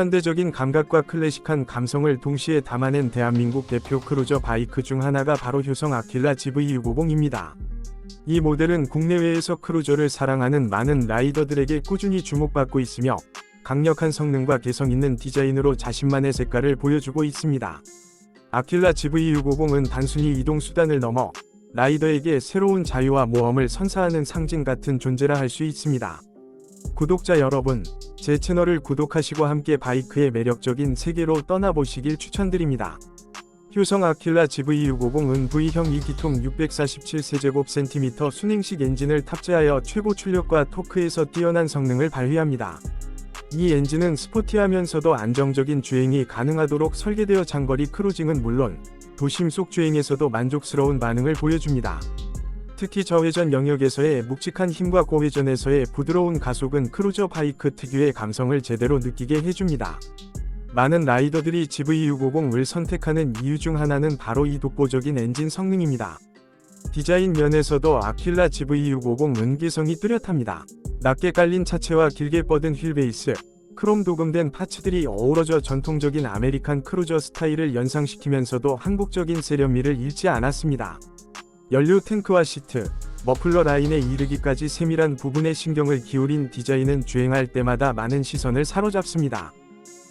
현대적인 감각과 클래식한 감성을 동시에 담아낸 대한민국 대표 크루저 바이크 중 하나가 바로 효성 아킬라 GV650입니다. 이 모델은 국내외에서 크루저를 사랑하는 많은 라이더들에게 꾸준히 주목받고 있으며 강력한 성능과 개성 있는 디자인으로 자신만의 색깔을 보여주고 있습니다. 아킬라 GV650은 단순히 이동 수단을 넘어 라이더에게 새로운 자유와 모험을 선사하는 상징 같은 존재라 할 수 있습니다. 구독자 여러분, 제 채널을 구독하시고 함께 바이크의 매력적인 세계로 떠나보시길 추천드립니다. 효성 아킬라 GV650은 V형 2기통 647세제곱센티미터 순행식 엔진을 탑재하여 최고 출력과 토크에서 뛰어난 성능을 발휘합니다. 이 엔진은 스포티하면서도 안정적인 주행이 가능하도록 설계되어 장거리 크루징은 물론 도심 속 주행에서도 만족스러운 반응을 보여줍니다. 특히 저회전 영역에서의 묵직한 힘과 고회전에서의 부드러운 가속은 크루저 바이크 특유의 감성을 제대로 느끼게 해줍니다. 많은 라이더들이 GV650을 선택하는 이유 중 하나는 바로 이 독보적인 엔진 성능입니다. 디자인 면에서도 아킬라 GV650은 개성이 뚜렷합니다. 낮게 깔린 차체와 길게 뻗은 휠베이스, 크롬 도금된 파츠들이 어우러져 전통적인 아메리칸 크루저 스타일을 연상시키면서도 한국적인 세련미를 잃지 않았습니다. 연료 탱크와 시트, 머플러 라인에 이르기까지 세밀한 부분에 신경을 기울인 디자인은 주행할 때마다 많은 시선을 사로잡습니다.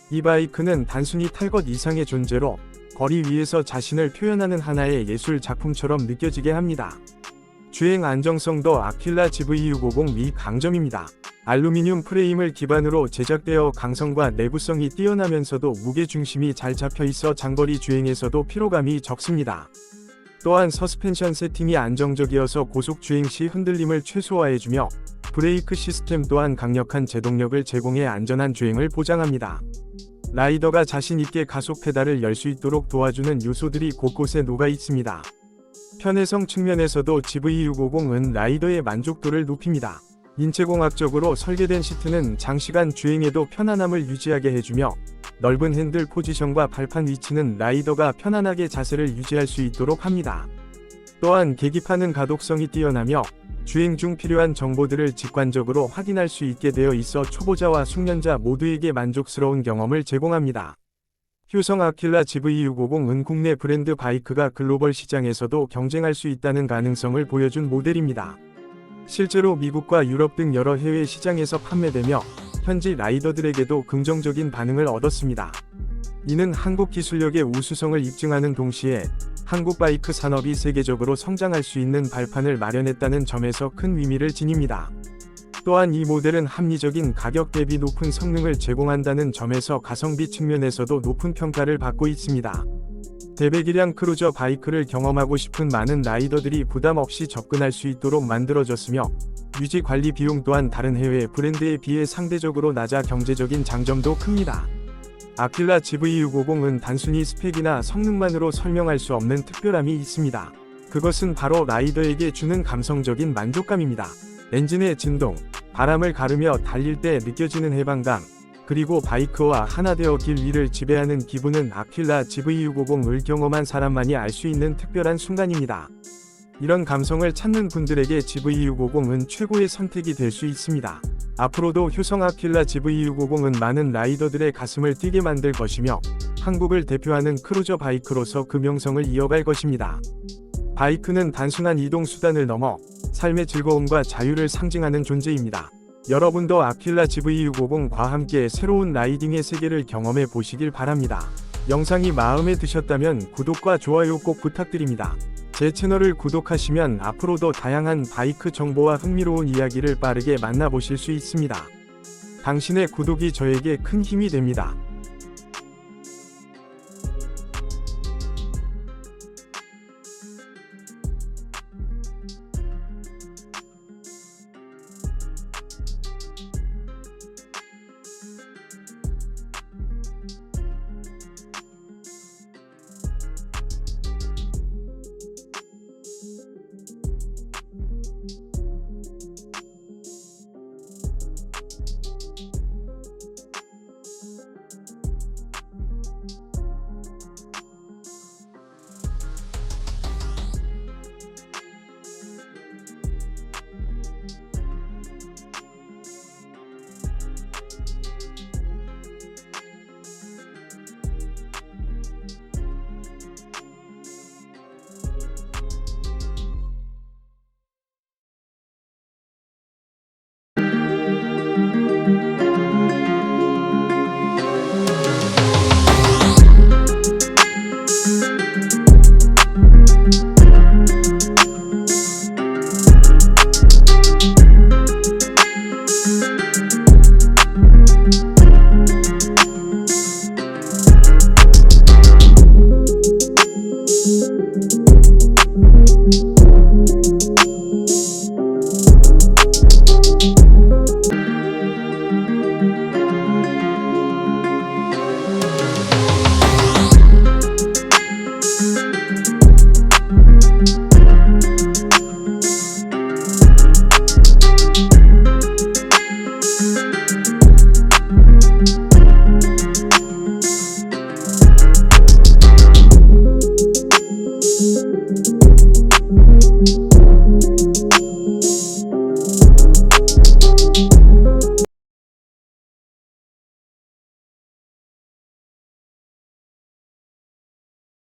이 바이크는 단순히 탈 것 이상의 존재로 거리 위에서 자신을 표현하는 하나의 예술 작품처럼 느껴지게 합니다. 주행 안정성도 아킬라 GV650 미 강점입니다. 알루미늄 프레임을 기반으로 제작되어 강성과 내구성이 뛰어나면서도 무게 중심이 잘 잡혀 있어 장거리 주행에서도 피로감이 적습니다. 또한 서스펜션 세팅이 안정적이어서 고속 주행 시 흔들림을 최소화해주며 브레이크 시스템 또한 강력한 제동력을 제공해 안전한 주행을 보장합니다. 라이더가 자신 있게 가속 페달을 열 수 있도록 도와주는 요소들이 곳곳에 녹아 있습니다. 편의성 측면에서도 GV650은 라이더의 만족도를 높입니다. 인체공학적으로 설계된 시트는 장시간 주행에도 편안함을 유지하게 해주며 넓은 핸들 포지션과 발판 위치는 라이더가 편안하게 자세를 유지할 수 있도록 합니다. 또한 계기판은 가독성이 뛰어나며 주행 중 필요한 정보들을 직관적으로 확인할 수 있게 되어 있어 초보자와 숙련자 모두에게 만족스러운 경험을 제공합니다. 효성 아킬라 GV650은 국내 브랜드 바이크가 글로벌 시장에서도 경쟁할 수 있다는 가능성을 보여준 모델입니다. 실제로 미국과 유럽 등 여러 해외 시장에서 판매되며 현지 라이더들에게도 긍정적인 반응을 얻었습니다. 이는 한국 기술력의 우수성을 입증하는 동시에 한국 바이크 산업이 세계적으로 성장할 수 있는 발판을 마련했다는 점에서 큰 의미를 지닙니다. 또한 이 모델은 합리적인 가격 대비 높은 성능을 제공한다는 점에서 가성비 측면에서도 높은 평가를 받고 있습니다. 대배기량 크루저 바이크를 경험하고 싶은 많은 라이더들이 부담 없이 접근할 수 있도록 만들어졌으며 유지 관리 비용 또한 다른 해외 브랜드에 비해 상대적으로 낮아 경제적인 장점도 큽니다. 아킬라 GV650은 단순히 스펙이나 성능만으로 설명할 수 없는 특별함이 있습니다. 그것은 바로 라이더에게 주는 감성적인 만족감입니다. 엔진의 진동, 바람을 가르며 달릴 때 느껴지는 해방감, 그리고 바이크와 하나 되어 길 위를 지배하는 기분은 아킬라 GV650을 경험한 사람만이 알 수 있는 특별한 순간입니다. 이런 감성을 찾는 분들에게 GV650은 최고의 선택이 될 수 있습니다. 앞으로도 효성 아킬라 GV650은 많은 라이더들의 가슴을 뛰게 만들 것이며 한국을 대표하는 크루저 바이크로서 그 명성을 이어갈 것입니다. 바이크는 단순한 이동 수단을 넘어 삶의 즐거움과 자유를 상징하는 존재입니다. 여러분도 아킬라 GV650과 함께 새로운 라이딩의 세계를 경험해 보시길 바랍니다. 영상이 마음에 드셨다면 구독과 좋아요 꼭 부탁드립니다. 제 채널을 구독하시면 앞으로도 다양한 바이크 정보와 흥미로운 이야기를 빠르게 만나보실 수 있습니다. 당신의 구독이 저에게 큰 힘이 됩니다.